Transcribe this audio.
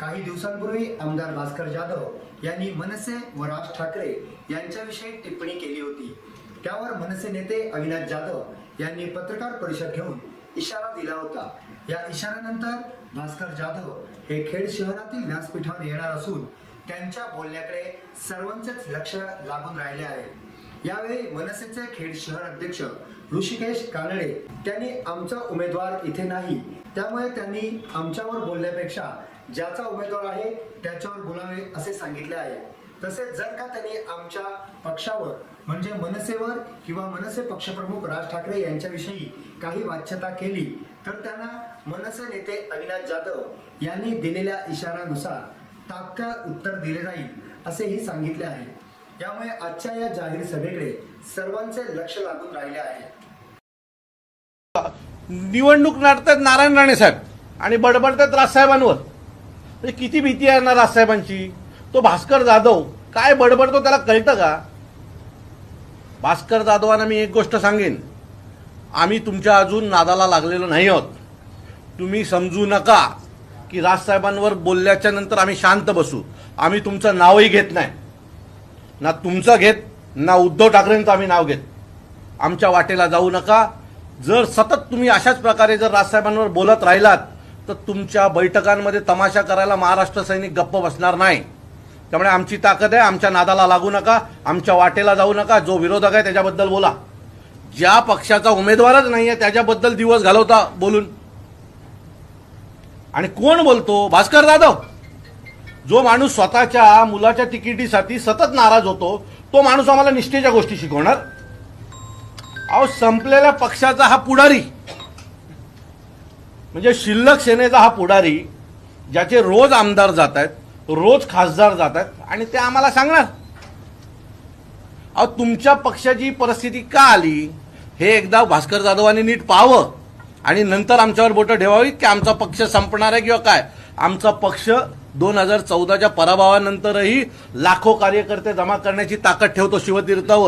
काही दिवसांपूर्वी आमदार भास्कर जाधव यांनी मनसे व राज ठाकरे यांच्याविषयी टिप्पणी केली होती. त्यावर मनसे नेते अविनाश जाधव यांनी पत्रकार परिषद घेऊन इशारा दिला होता. या इशाऱ्यानंतर भास्कर जाधव हे खेड शहरातील व्यासपीठावर येणार असून त्यांच्या बोलण्याकडे सर्वांचेच लक्ष लागून राहिले आहे. यावेळी मनसेचे खेड शहर अध्यक्ष ऋषिकेश कानडे त्यांनी आमचा उमेदवार इथे नाही त्यामुळे त्यांनी आमच्यावर बोलण्यापेक्षा ज्याचा उमेदवार आहे त्याच्यावर बोलावे असे सांगितले आहे. तसेच जर का त्यांनी आमच्या पक्षावर म्हणजे मनसेवर किंवा मनसे पक्षप्रमुख राज ठाकरे यांच्याविषयी काही वाच्यता केली तर त्यांना मनसे नेते अविनाश जाधव यांनी दिलेल्या इशारानुसार तात्काळ उत्तर दिले जाईल असेही सांगितले आहे. यामुळे आजच्या या जाहीर सभेकडे सर्वांचे लक्ष लागून राहिले आहे. निवडणूक नाडतात नारायण राणे साहेब आणि बडबडतात राजसाहेबांवर म्हणजे किती भीती आहे ना राजसाहेबांची? तो भास्कर जाधव काय बडबडतो त्याला कळतं का? भास्कर जाधवांना मी एक गोष्ट सांगेन. आम्ही तुमच्या अजून नादाला लागलेलो नाही आहोत. तुम्ही समजू नका की राजसाहेबांवर बोलल्याच्या नंतर आम्ही शांत बसू. आम्ही तुमचं नावही घेत नाही. ना तुमचं घेत ना उद्धव ठाकरेंचं आम्ही नाव घेत. आमच्या वाटेला जाऊ नका. जर सतत तुम्ही अशाच प्रकारे जर राजसाहेबांवर बोलत राहिलात तर तुमच्या बैठकांमध्ये तमाशा करायला महाराष्ट्र सैनिक गप्प बसणार नाही. त्यामुळे आमची ताकद आहे आमच्या नादाला लागू नका आमच्या वाटेला जाऊ नका जो विरोधक आहे त्याच्याबद्दल बोला. ज्या पक्षाचा उमेदवारच नाही आहे त्याच्याबद्दल दिवस घालवता बोलून. आणि कोण बोलतो? भास्कर जाधव. जो माणूस स्वतःच्या मुलाच्या तिकिटीसाठी सतत नाराज होतो तो माणूस आम्हाला निष्ठेच्या गोष्टी शिकवणार. अहो संपलेल्या पक्षाचा हा पुढारी. म्हणजे शिल्लक सेनेचा हा पुढारी ज्याचे रोज आमदार जात आहेत रोज खासदार जात आहेत आणि ते आम्हाला सांगणार. अहो तुमच्या पक्षाची परिस्थिती का आली? हे एकदा भास्कर जाधवांनी नीट पाहावं. आणि नंतर आमच्यावर बोटं ठेवावी की आमचा पक्ष संपणार आहे किंवा काय? आमचा पक्ष दोन हजार चौदाच्या पराभवानंतरही लाखो कार्यकर्ते जमा करण्याची ताकद ठेवतो शिवतीर्थावर.